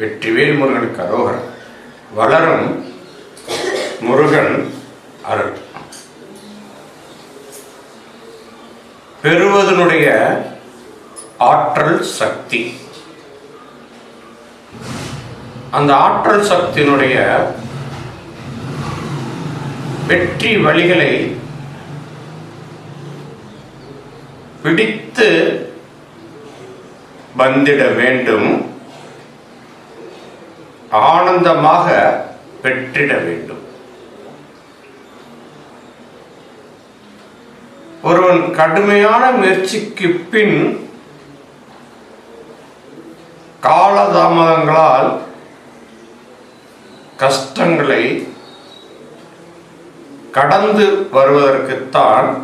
வெற்றிவேல் முருகனுக்கு அரோகரம் வளரும் முருகன் அருள். பெறுவதனுடைய ஆற்றல் சக்தி. அந்த ஆற்றல் சக்தியினுடைய வெற்றி வழிகளை பிடித்து வந்திட வேண்டும். ஆனந்தமாக பெற்றிட வேண்டும். ஒருவன் கடுமையான முயற்சிக்கு பின் காலதாமதங்களால் கஷ்டங்களை கடந்து வருவதற்குத்தான்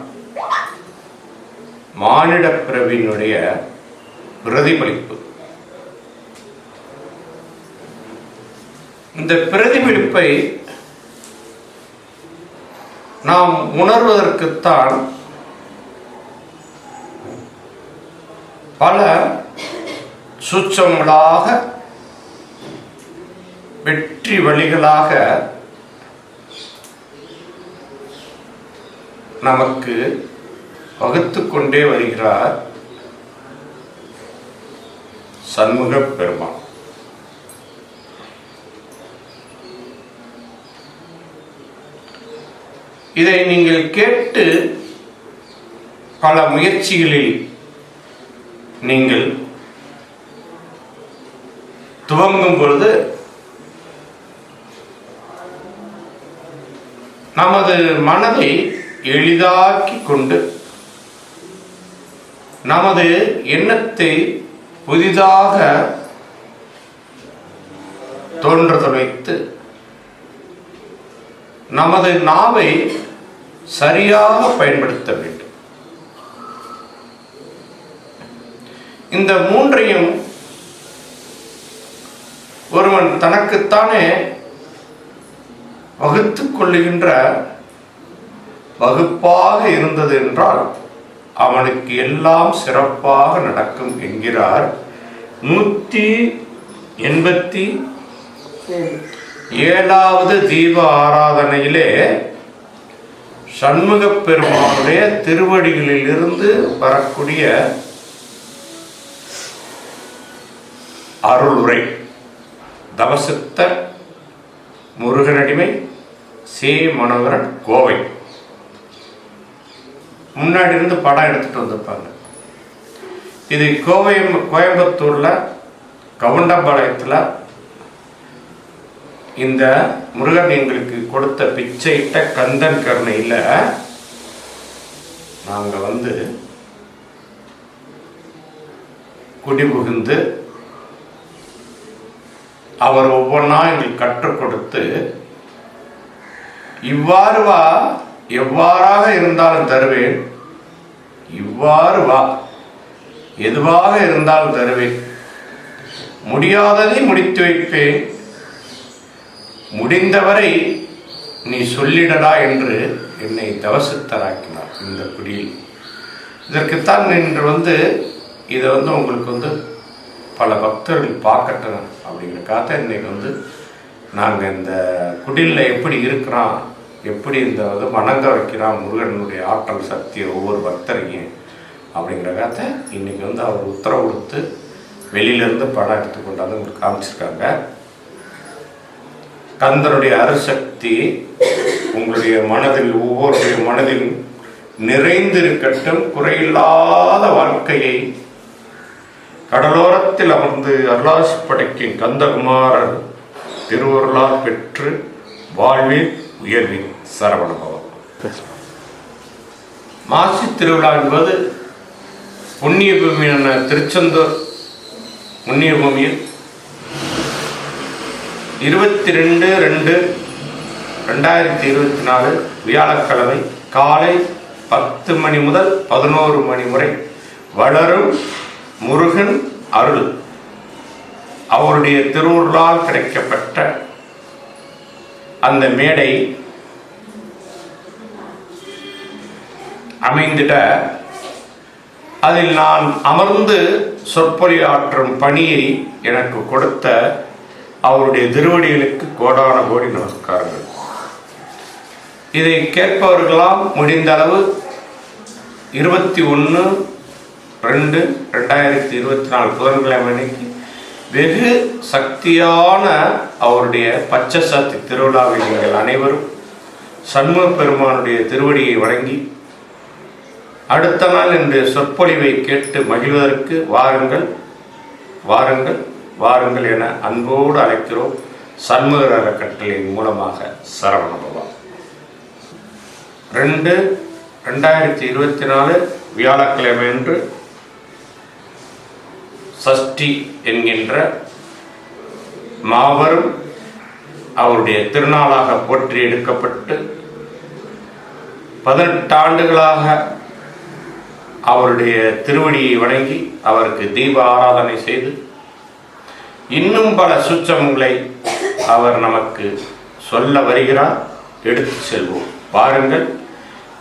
மானிட பிறவியினுடைய பிரதிபலிப்பு. இந்த பிரதிபலிப்பை நாம் உணர்வதற்குத்தான் பல சுச்சங்களாக வெற்றி வழிகளாக நமக்கு வகுத்து கொண்டே வருகிறார் சண்முக பெருமான். இதை நீங்கள் கேட்டு பல முயற்சிகளில் நீங்கள் துவங்கும் பொழுது நமது மனதை எளிதாக்கி கொண்டு நமது எண்ணத்தை புதிதாக தோன்ற வைத்து நமது நாவை சரியாக பயன்படுத்த வேண்டும். இந்த மூன்றையும் ஒருவன் தனக்குத்தானே வகுத்துக் கொள்ளுகின்ற வகுப்பாக இருந்தது என்றால் அவனுக்கு எல்லாம் சிறப்பாக நடக்கும் என்கிறார் நூற்றி எண்பத்தி ஏழாவது தீப ஆராதனையிலே சண்முக பெருமானுடைய திருவடிகளிலிருந்து வரக்கூடிய அருளுரை. தவசித்த முருகனடிமை சே மனோகரன் கோவை. முன்னாடி இருந்து படம் எடுத்துட்டு வந்திருப்பாங்க. இது கோவை கோயம்புத்தூர்ல கவுண்டம்பாளையத்தில் இந்த முருகன் எங்களுக்கு கொடுத்த பிச்சையிட்ட கந்தன் கருணையில் நாங்கள் வந்து குடிபுகுந்து அவர் ஒவ்வொன்றா எங்களுக்கு கற்றுக் கொடுத்து இவ்வாறு வா எவ்வாறாக இருந்தாலும் தருவேன். இவ்வாறு வா எதுவாக இருந்தாலும் தருவேன். முடியாததை முடித்து வைப்பேன். முடிந்தவரை நீ சொல்லிடடா என்று என்னை தவசித்தராக்கினார் இந்த குடியில். இதற்குத்தான் இன்று வந்து இதை வந்து உங்களுக்கு வந்து பல பக்தர்கள் பார்க்கட்டும் அப்படிங்கிறக்காக இன்னைக்கு வந்து நாங்கள் இந்த குடிலில் எப்படி இருக்கிறோம் எப்படி இந்த வந்து வணங்க வைக்கிறான் முருகனுடைய ஆற்றல் சக்தியை ஒவ்வொரு பக்தரையும் அப்படிங்கிறக்காக இன்னைக்கு வந்து அவர் உத்தரவு கொடுத்து வெளியிலேருந்து படம் எடுத்து கொண்டாந்து உங்களுக்கு காமிச்சிருக்காங்க. கந்தனுடைய அருசக்தி உங்களுடைய மனதில் ஒவ்வொருடைய மனதில் நிறைந்திருக்கட்டும். குறையில்லாத வாழ்க்கையை கடலோரத்தில் அமர்ந்து அருளாசி படைக்கும் கந்தகுமாரர் திருவருளால் பெற்று வாழ்வில் உயர்வின் சரவணபவம் மாசி திருவிழா என்பது புண்ணிய பூமியான திருச்செந்தூர் புண்ணிய பூமியில் இருபத்தி ரெண்டு ரெண்டு ரெண்டாயிரத்தி இருபத்தி நாலு வியாழக்கிழமை காலை பத்து மணி முதல் பதினோரு மணி வரை வளரும் முருகன் அருள். அவருடைய திருவுருளால் கிடைக்கப்பட்ட அந்த மேடை அமைந்திட அதில் நான் அமர்ந்து சொற்பொழியாற்றும் பணியை எனக்கு கொடுத்த அவருடைய திருவடிகளுக்கு கோடான கோடி நமஸ்காரங்கள். இதை கேட்பவர்களாம் முடிந்த அளவு இருபத்தி ஒன்று ரெண்டு ரெண்டாயிரத்தி இருபத்தி நாலு புதன்கிழமை அன்னைக்கு வெகு சக்தியான அவருடைய பச்சசாத்தி திருவிழாவில் நீங்கள் அனைவரும் சண்முக பெருமானுடைய திருவடியை வணங்கி அடுத்த நாள் இன்று சொற்பொழிவை கேட்டு மகிழ்வதற்கு வாருங்கள் வாருங்கள். வாருங்கள் என அன்போடு அழைக்கிறோம் சண்முகர் அறக்கட்டளையின் மூலமாக சரவணபவா ரெண்டு ரெண்டாயிரத்தி இருபத்தி நாலு வியாழக்கிழமை அன்று சஷ்டி என்கின்ற மாபெரும் அவருடைய திருநாளாக போற்றி எடுக்கப்பட்டு பதினெட்டு ஆண்டுகளாக அவருடைய திருவடியை வணங்கி அவருக்கு தீப ஆராதனை செய்து இன்னும் பல சுச்சமங்களை அவர் நமக்கு சொல்ல வருகிறார். எடுத்து செல்வோம். பாருங்கள்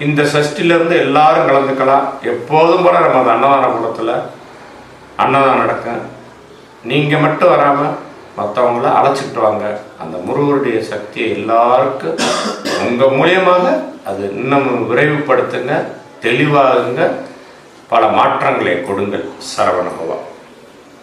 இந்த சஷ்டிலிருந்து எல்லாரும் கலந்துக்கலாம். எப்போதும் போல அந்த அன்னதான கூடத்தில் அன்னதானம் நடக்கும் நீங்கள் மட்டும் வராமல் மற்றவங்கள அழைச்சிக்கிட்டு வாங்க. அந்த முருகருடைய சக்தியை எல்லாருக்கும் உங்கள் மூலியமாக அது இன்னும் விரைவுபடுத்துங்க தெளிவாகுங்க. பல மாற்றங்களை கொடுங்கள் சரவணபவா